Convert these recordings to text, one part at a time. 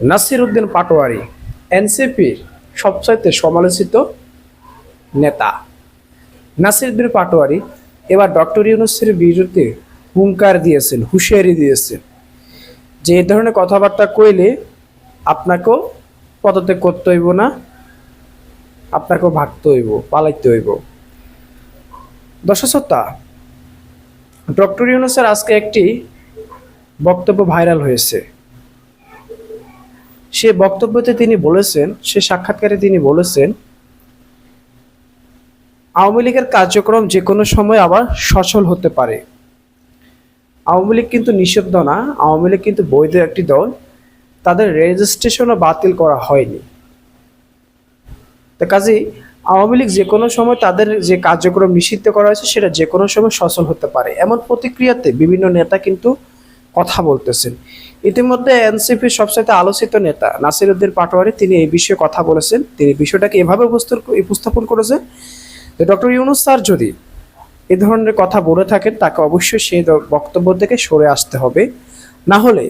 নাসির উদ্দিন পাটোয়ারি এনসিপির সবচাইতে সমালোচিত নেতা। নাসির উদ্দিন পাটোয়ারি এবার ডক্টর ইউনুসের বিরুদ্ধে হুঙ্কার দিয়েছেন, হুঁশিয়ারি দিয়েছেন যে এই ধরনের কথাবার্তা কইলে আপনাকেও পদত্যাগ করতে হইব না, আপনাকেও ভাগতে হইব, পালাইতে হইব। দশসত্তা ডক্টর ইউনুসের আজকে একটি বক্তব্য ভাইরাল হয়েছে। সে বক্তব্যতে তিনি বলেছেন, সে সাক্ষাৎকারে তিনি বলেছেন, আওয়ামী লীগের কার্যক্রম যে কোনো সময় আবার সচল হতে পারে। আওয়ামী লীগ কিন্তু নিষিদ্ধ না, আওয়ামী লীগ কিন্তু বৈধ একটি দল। তাদের রেজিস্ট্রেশনও বাতিল করা হয়নি। তো কাজেই আওয়ামী লীগ যে কোনো সময় তাদের যে কার্যক্রম নিষিদ্ধ করা হয়েছে, সেটা যে কোনো সময় সচল হতে পারে। এমন প্রতিক্রিয়াতে বিভিন্ন নেতা কিন্তু কথা বলতেছেন। ইতিমধ্যে এনসিপির সবচেয়ে আলোচিত নেতা নাসির উদ্দিন পাটোয়ারি তিনি এই বিষয়ে কথা বলেছেন। তিনি বিষয়টাকে এভাবে উপস্থাপন করেছেন যে ডক্টর ইউনুস স্যার যদি এ ধরনের কথা বলে থাকেন, তাকে অবশ্যই সেই বক্তব্য থেকে সরে আসতে হবে। না হলে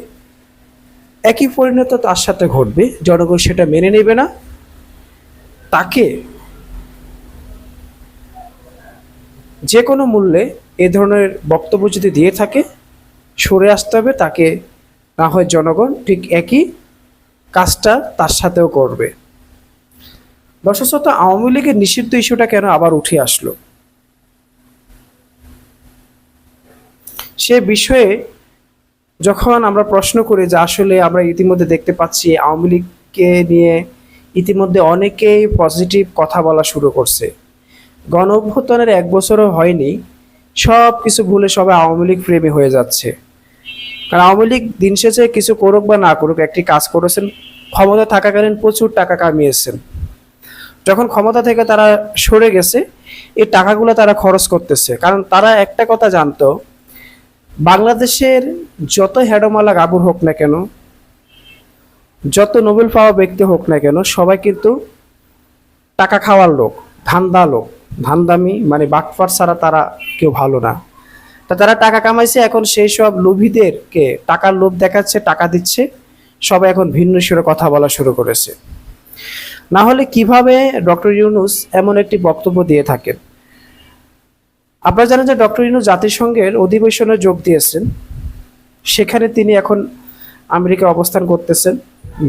একই পরিণত তার সাথে ঘটবে, জনগণ সেটা মেনে নেবে না। তাকে যে কোনো মূল্যে এ ধরনের বক্তব্য যদি দিয়ে থাকে সরে আসতে হবে, তাকে না হয় জনগণ ঠিক একই কাজটা তার সাথেও করবে। দর্শক আওয়ামী লীগের নিষিদ্ধ ইস্যুটা কেন আবার উঠে আসলো? সে বিষয়ে যখন আমরা প্রশ্ন করি যে আসলে আমরা ইতিমধ্যে দেখতে পাচ্ছি আওয়ামী লীগকে নিয়ে ইতিমধ্যে অনেকেই পজিটিভ কথা বলা শুরু করছে। গণ অভ্যুত্থানের এক বছরও হয়নি সব কিছু ভুলে সবাই আওয়ামী লীগ প্রেমী হয়ে যাচ্ছে। কারণ আওয়ামী লীগ দিন শেষে কিছু করুক বা না করুক, একটি কাজ করেছেন ক্ষমতা থাকাকালীন প্রচুর টাকা কামিয়েছেন। যখন ক্ষমতা থেকে তারা সরে গেছে, এই টাকাগুলো তারা খরচ করতেছে। কারণ তারা একটা কথা জানতো, বাংলাদেশের যত হেডমালা গাবুর হোক না কেন, যত নোবেল পাওয়া ব্যক্তি হোক না কেন, সবাই কিন্তু টাকা খাওয়ার লোক, ধান্দা লোক। ধান্দামি মানে বাকফার ছাড়া তারা কেউ ভালো না। তা তারা টাকা কামাইছে, এখন সেই সব লোভীদেরকে টাকার লোভ দেখাচ্ছে, টাকা দিচ্ছে। সবাই এখন ভিন্ন সুরে কথা বলা শুরু করেছে। না হলে কীভাবে ডক্টর ইউনুস এমন একটি বক্তব্য দিয়ে থাকেন? আপনারা জানেন যে ডক্টর ইউনুস জাতিসংঘের অধিবেশনে যোগ দিয়েছেন। সেখানে তিনি এখন আমেরিকা অবস্থান করতেছেন।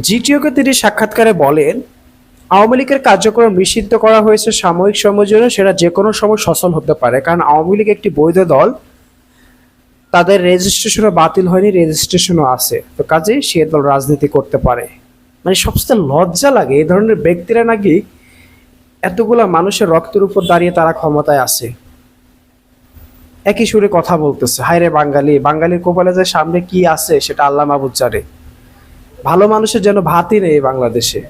জিটিওকে তিনি সাক্ষাৎকারে বলেন, আওয়ামী লীগের কার্যক্রম নিষিদ্ধ করা হয়েছে সাময়িক সময়ের জন্য, সেটা যে কোনো সময় সচল হতে পারে। কারণ আওয়ামী লীগ একটি বৈধ দল তাদের রেজিস্ট্রেশনও বাতিল হয়নি, রেজিস্ট্রেশনও আছে। তো কাজেই সে দল রাজনীতি করতে পারে। মানে সবচেয়ে লজ্জা লাগে এই ধরনের ব্যক্তিরা নাকি এতগুলা মানুষের রক্তের উপর দাঁড়িয়ে তারা ক্ষমতায় আছে। একই সুরে কথা বলতেছে হায় রে বাঙালি, বাঙালির কপালে যে সামনে কি আছে সেটা আল্লাহ মাহবুদ জানে। ভালো মানুষের যেন ভাতই নেই বাংলাদেশে।